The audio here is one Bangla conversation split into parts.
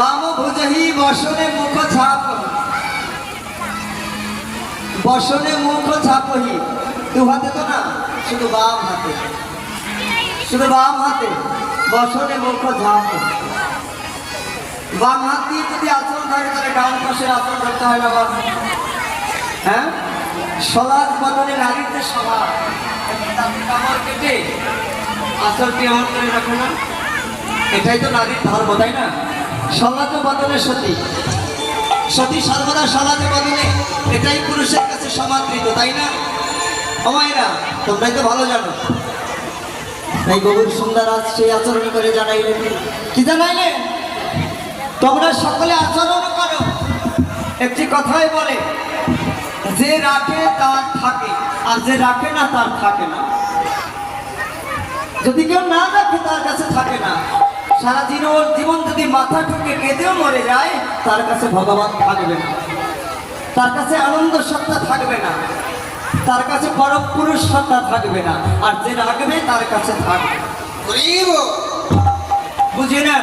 বাম ভুজহি বসনে মুখ ছাপ বসনে মুখ ছাপহি দু হাতে তো না? শুধু বাম হাতে। শুধু বাম হাতে। বসনে মুখ ঝাপ বাম হাত দিয়ে যদি আচরণ থাকে, তাহলে ডান পাশের আচরণ ধরতে হয় না বাম হ্যাঁ? সলাদ বদলে নারীর যে কামড় কেটে আচরণটি এমন করে রাখো না? এটাই তো নারীর ধর্ম, তাই না? সমাজ বদলে সতী। সতী সর্বদা সমাজে বদলে, এটাই পুরুষের কাছে সমাদৃত, তাই না? অমায়রা তোমরাই তো ভালো জানো। তাই গভীর সুন্দর আজ সেই আচরণ করে জানাইলেন কি জানাইলেন? তোমরা সকলে আচরণ করো। একটি কথাই বলে, যে রাখে তার থাকে, আর যে রাখে না তার থাকে না। যদি কেউ না রাখে তার কাছে থাকে না সারা জীবন জীবন যদি মাথা ঠুকে কেঁদেও মরে যায় তার কাছে ভগবান থাকবে না। তার কাছে আনন্দ সত্তা থাকবে না। তার কাছে পরম পুরুষ সত্তা থাকবে না। আর যে রাখবে তার কাছে থাকবে বুঝে না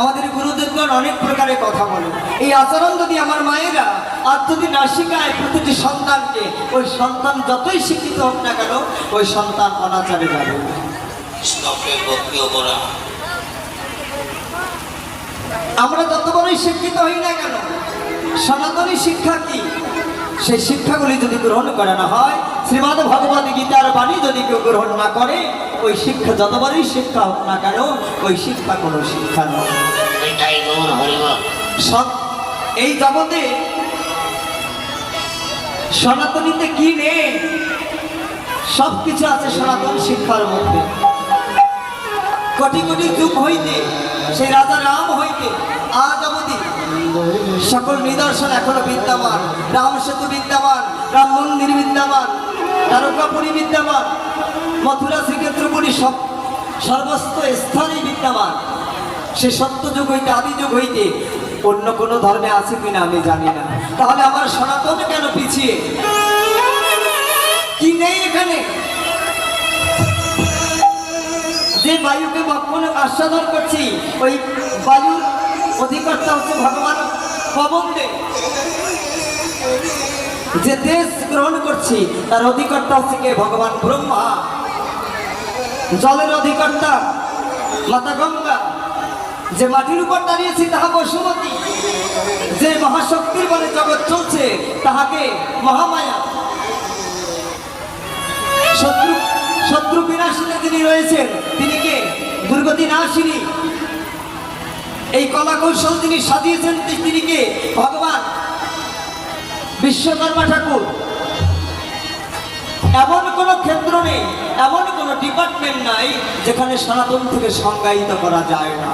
আমাদের গুরুদেবগণ অনেক প্রকারের কথা বলে এই আচরণ যদি আমার মায়েরা আর যদি না শিখায় প্রতিটি সন্তানকে ওই সন্তান যতই শিক্ষিত হোক না কেন ওই সন্তান অনাচারে যাবে আমরা যত বড়ই শিক্ষিত হই না কেন সনাতনী শিক্ষা কি? সেই শিক্ষাগুলি যদি গ্রহণ করা না হয় শ্রীমদ ভগবত গীতার বাণী যদি কেউ গ্রহণ না করে ওই শিক্ষা যত বড়ই শিক্ষা হোক না কেন ওই শিক্ষা কোনো শিক্ষা নয়। এই জগতে সনাতনীতে কি নেই? সব কিছু আছে সনাতন শিক্ষার মধ্যে। কোটি কোটি যুগ হইতে সেই রাজা রাম হইতে আজ অবধি সকল নিদর্শন এখনও বিদ্যমান। রাম সেতু বিদ্যমান, রাম মন্দির বিদ্যমান, তারকাপুরী বিদ্যমান, মথুরা শ্রীক্ষেত্রপুরী সব সর্বস্ত স্থানেই বিদ্যমান। সে সত্য যুগ হইতে আদি যুগ হইতে অন্য কোনো ধর্মে আছে কিনা আমি জানি না। তাহলে আমার সনাতন কেন পিছিয়ে? কি নেই এখানে? যে বায়ুকে বক্ষণে আস্বাদন করছি। ওই বায়ুর অধিকর্তা হচ্ছে ভগবান পবন দেব যে দেশ গ্রহণ করছি, তার অধিকর্তা হচ্ছে কে? ভগবান ব্রহ্মা। জলের অধিকর্তা মাতা গঙ্গা। যে মাটির উপর দাঁড়িয়েছি, তাহা বসুমতী। যে মহাশক্তির বলে জগৎ চলছে, তাহাকে মহামায়া। শত্রু শত্রু বিনাশিনী যিনি রয়েছেন, তিনি কে? দুর্গতি নাশিনী। এই কলা কৌশল তিনি সাজিয়েছেন, তিনি কে? ভগবান বিশ্বকর্মা ঠাকুর। এমন কোনো ক্ষেত্র নেই, এমন কোনো ডিপার্টমেন্ট নাই যেখানে সনাতন থেকে সংজ্ঞায়িত করা যায় না।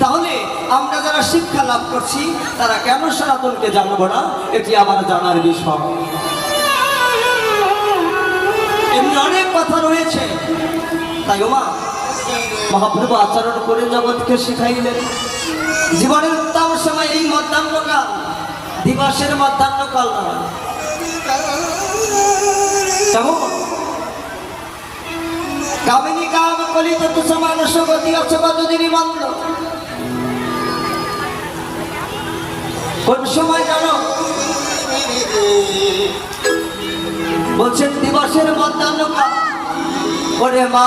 তাহলে আমরা যারা শিক্ষা লাভ করছি, তারা কেন সনাতনকে জানব না? এটি আমার জানার বিষয়। এমনি অনেক কথা রয়েছে। তাই ওমা, মহাপ্রভু আচরণ করে জগৎকে শিখাইলেন। জীবনের উত্তম সময় এই মধ্যাহ্নকাল, দিবসের মধ্যাহ্নকাল নয়। কেমন কাম কলিত তুষ মানুষ গতি অসগতি মন্দ কোন সময় জানো? বলছেন দিবসের মধ্যে কাল ওরে মা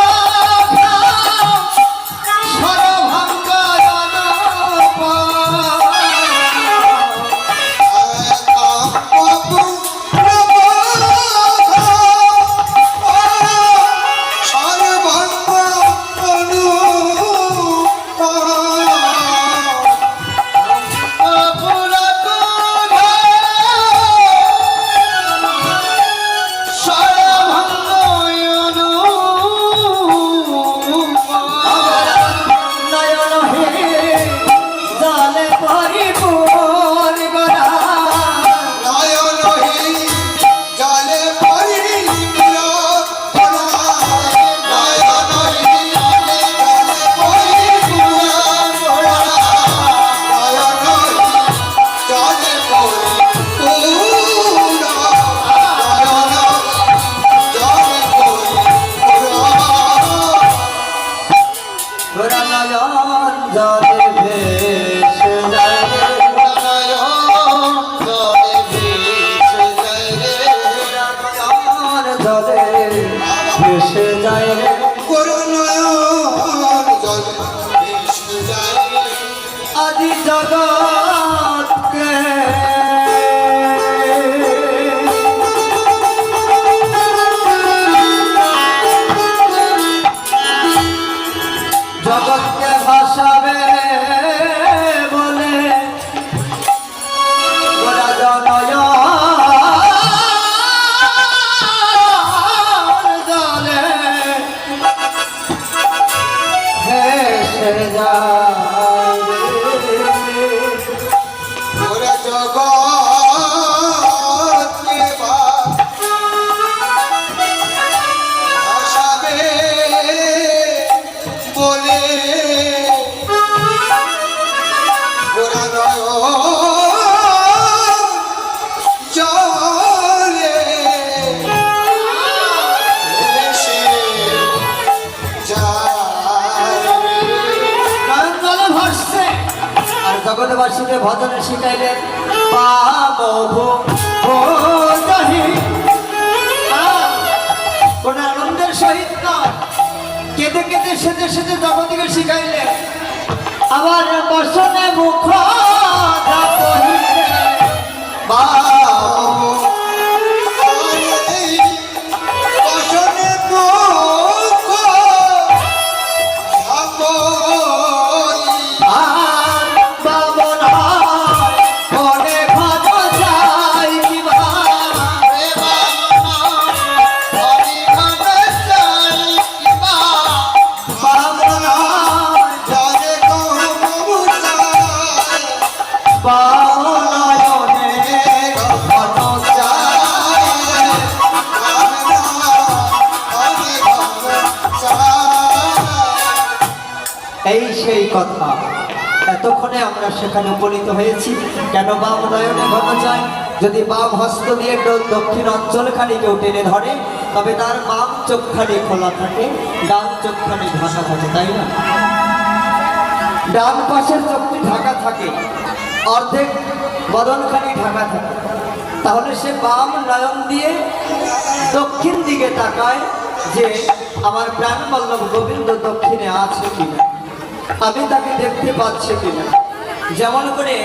ভজনে শিখাইলেন ভোজহি কোন আনন্দের সহিত নয়। কেঁদে কেঁদে সেজে সেজে জগৎকে শিখাইলেন। আবার বসনে মুখ বাবু সেই কথা। এতক্ষণে আমরা সেখানে উপনীত হয়েছি। কেন বাম নয়নে ঘন যায়? যদি বাম হস্ত দিয়ে দক্ষিণ অঞ্চলখানি কেউ টেনে ধরে, তবে তার বাম চোখখানি খোলা থাকে, ডান চোখখানি ঢাকা থাকে, তাই না? ডান পাশের চোখটি ঢাকা থাকে, অর্ধেক বদনখানি ঢাকা থাকে। তাহলে সে বাম নয়ন দিয়ে দক্ষিণ দিকে তাকায় যে আমার প্রাণবল্লভ গোবিন্দ দক্ষিণে আছে কিনা। আমি তাকে দেখতে পাচ্ছি কিনা? যেমন করে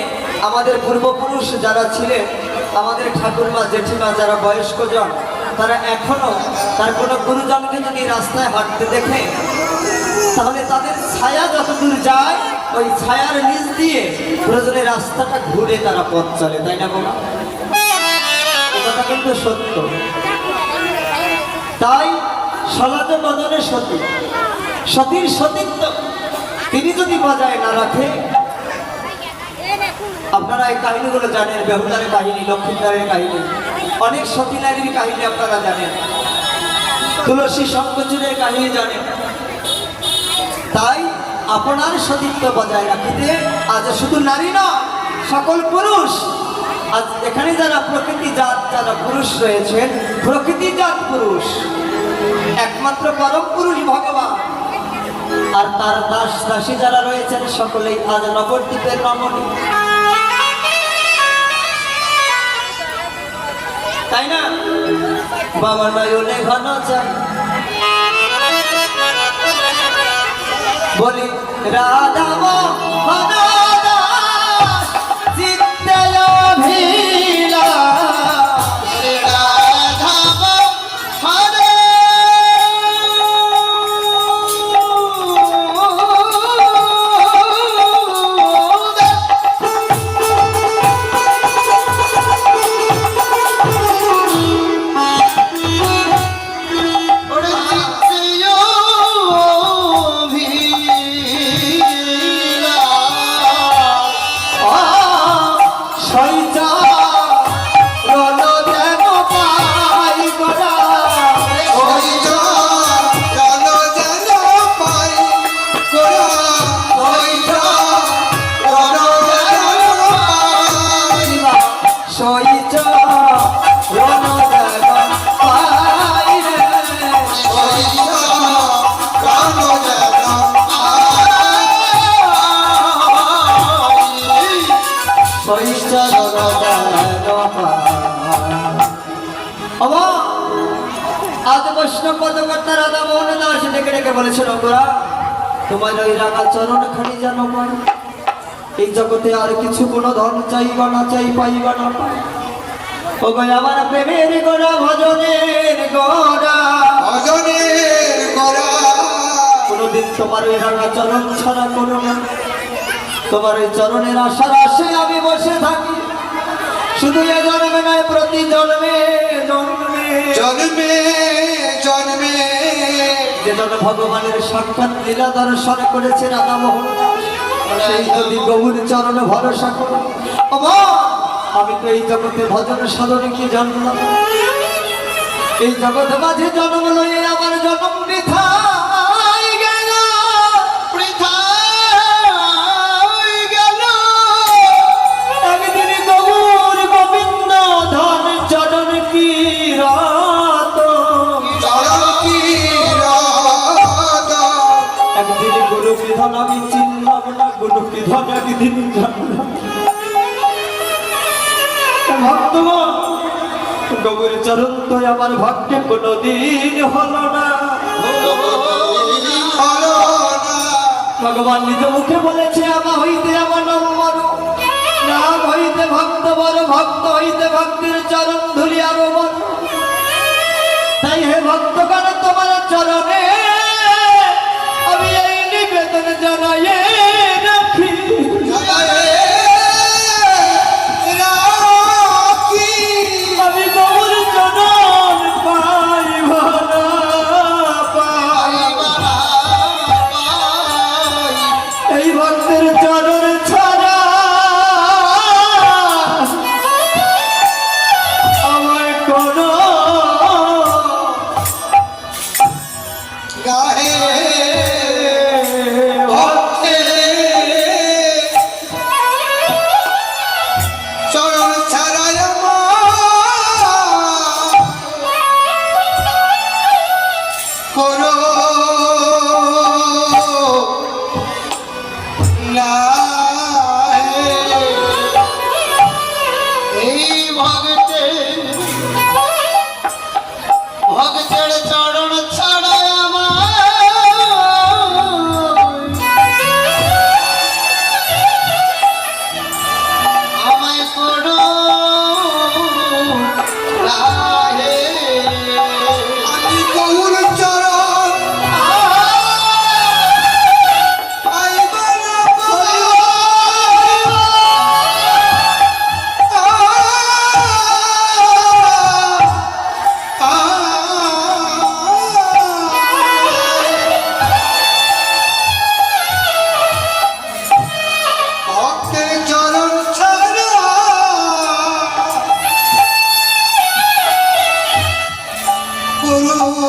আমাদের পূর্বপুরুষ যারা ছিলেন, আমাদের ঠাকুরমা, জেঠিমা যারা বয়স্কজন তারা এখনও তার কোনো গুরুজনকে যদি রাস্তায় হাঁটতে দেখে, তাহলে তাদের ছায়া যতদূর যায়, ওই ছায়ার নিচ দিয়ে প্রয়োজনে রাস্তাটা ঘুরে তারা পথ চলে, তাই না বাবা এ কথা কিন্তু সত্য। তাই সলাত বদনে সতী। সতীর সতীত্ব তিনি যদি বজায় না রাখে আপনারা এই কাহিনীগুলো জানেন বেহুলারের কাহিনী লক্ষ্মীদারের কাহিনী, অনেক সতী নারীর কাহিনী আপনারা জানেন, তুলসী শঙ্কচুরের কাহিনী জানেন। তাই আপনার সতীত্ব বজায় রাখিতে আজ শুধু নারী নয়, সকল পুরুষ, আজ এখানে যারা প্রকৃতি জাত, যারা পুরুষ রয়েছেন, প্রকৃতি জাত পুরুষ, একমাত্র পরম পুরুষ ভগবান। আর তার দাস দাসী যারা রয়েছেন, সকলেই আজ নবদ্বীপের রমণী তাই না? বাবা নয়নে ঘন বলি, রাধা পদকর্তা রাধা মোহন দাস ডেকে ডেকে বলেছিল গোরা তোমার ওই রাখা চরণ খানি যেন পাই এই জগতে আর কিছু কোনো ধন চাইবা না চাই পাইবা না পাই ও গো আমার প্রেমের গোড়া ভজনের গোড়া। ভজনের গোরা কোনোদিন তোমার ওই রাঙা চরণ ছাড়া করো না। তোমার ওই চরণের আশার আশে আমি বসে থাকি। শুধু এ জন্মে নয় প্রতি জন্মে জন্মে। জন্মে জন্মে। যে ভগবানের সাক্ষাৎ লীলা দর্শন করেছে রাধা মোহন দাস সেই যদি গৌর চরণে ভরসা করো আমি তো এই জগতে ভজন সাধনে কি জানলাম। এই জগৎ মাঝে জন্ম লয়ে আমার জন্ম বৃথায় গুরু বিধান ভক্তগণ গৌর চরণ তো আমার ভক্তে কোনোদিন হলো না ভগবান নিজ মুখে বলেছে আমার হইতে আমার নম্বর। নাম হইতে ভক্ত বড় ভক্ত, হইতে ভক্তির চরণ ধুলি আরও বড়। তাই হে ভক্তগণ, তোমার চরণে আমি এই নিবেদন জানাই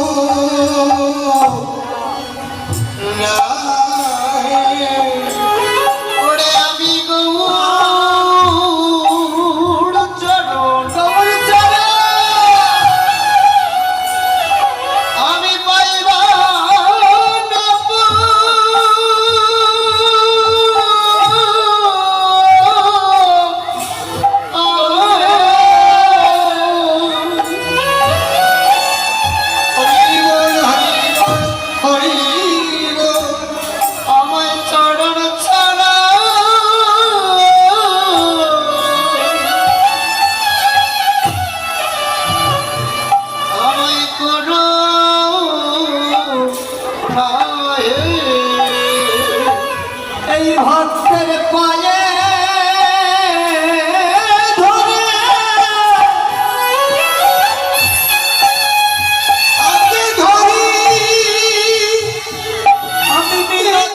amor.